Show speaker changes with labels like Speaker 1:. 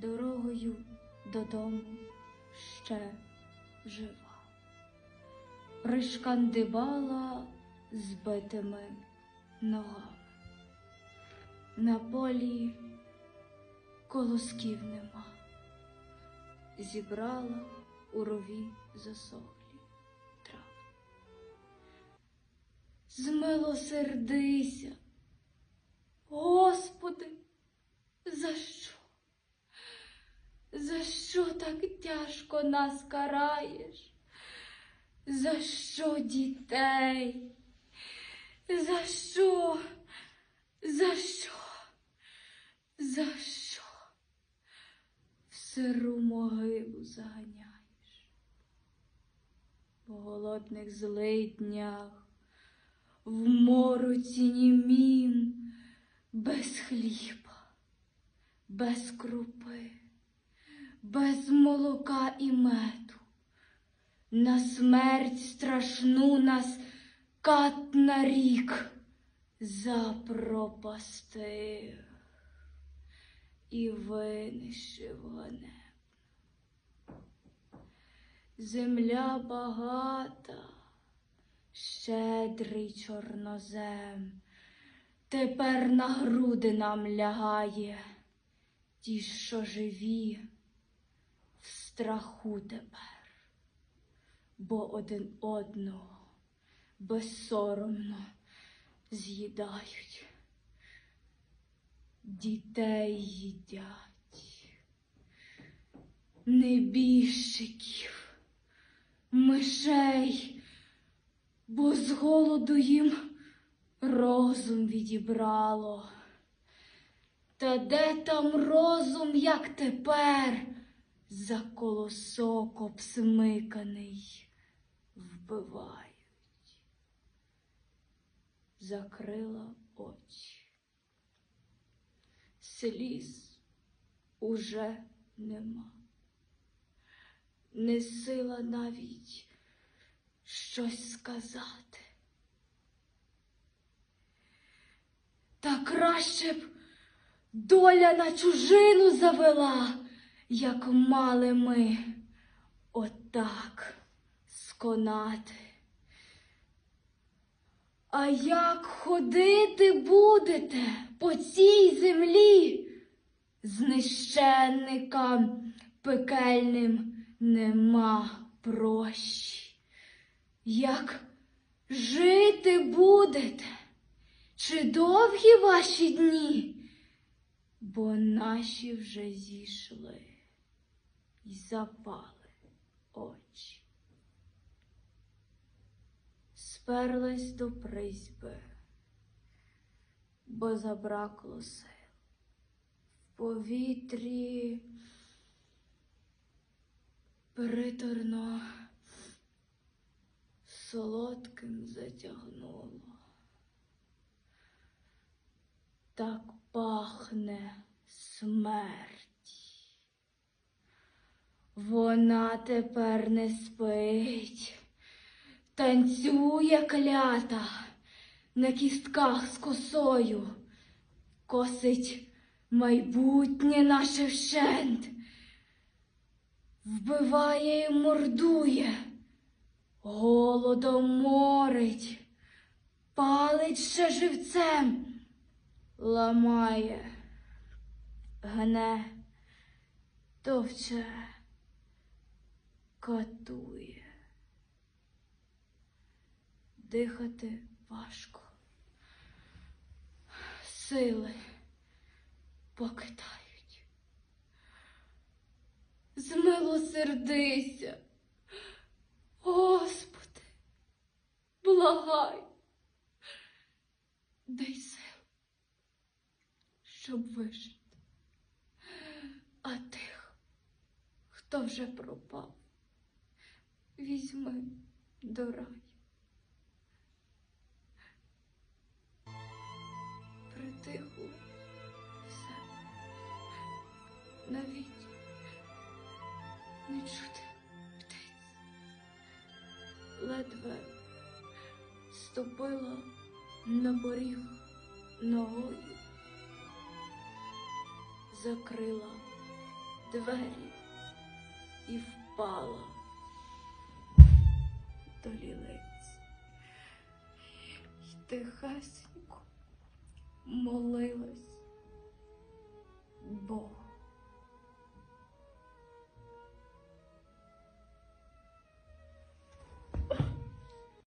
Speaker 1: дорогою додому ще жива. Пришкандибала збитими ногами. На полі колосків нема, зібрала у рові засохлі трави. Змилосердися, Господи, за що? За що так тяжко нас караєш? За що дітей? За що? За що? За що? В сиру могилу заганяєш? В голодних злиднях, в мороці німім, без хліба, без крупи, без молока і меду. На смерть страшну нас кат на рік запропастив і винищив ганебно. Земля багата, щедрий чорнозем, тепер на груди нам лягає, ті, що живі, страху тепер, бо один одного безсоромно з'їдають. Дітей їдять, небіжчиків, мишей, бо з голоду їм розум відібрало. Та де там розум, як тепер, за колосок обсмиканий вбивають? Закрила очі. Сліз уже нема. Не сила навіть щось сказати. Та краще б доля на чужину завела, як мали ми отак сконати. А як ходити будете по цій землі? Знищенникам пекельним нема прощі. Як жити будете? Чи довгі ваші дні? Бо наші вже зійшли й запали очі. Сперлась до призьби, бо забракло сил. В повітрі приторно солодким затягнуло. Так пахне смерть. Вона тепер не спить, танцює клята на кістках з косою, косить майбутнє наше вщент, вбиває і мордує, голодом морить, палить ще живцем. Ламає, гне, товче, катує. Дихати важко. Сили покидають. Змилосердися, Господи, благай, дай сил щоб вижити. А тих, хто вже пропав, візьми до раю. Притихло все, навіть не чути птиць, ледве ступила на поріг ногою. Закрила двері і впала до лілиць. І тихесенько молилась.